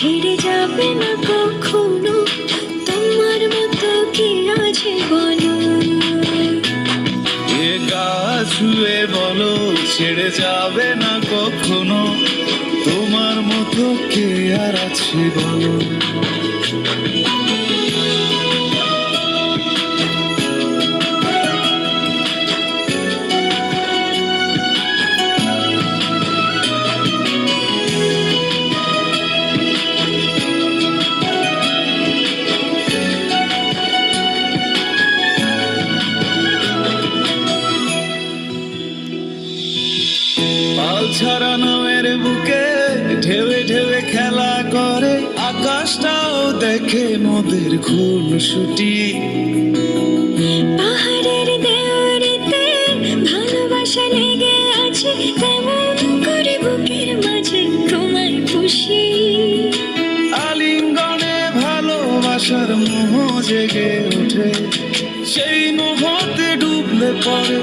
ছেড়ে যাবে না কখনো, তোমার মতো কে আছে বলো? এ ছুঁয়ে বলো, ছেড়ে যাবে না কখনো, তোমার মতো কে আর আছে বলো? পাল ছাড়া বুকে ঢেউে ঢেউে খেলা করে। আকাশটাও দেখে মোদের খুন ছুটি পাহাড়ের দেওয়ারিতে ভালোবাসা লেগে আছে তেমন করে বুকের মাঝে তোমায় খুশি আলিঙ্গনে ভালোবাসার মোহ জেগে ওঠে। সেই মোহতে ডুবলে পরে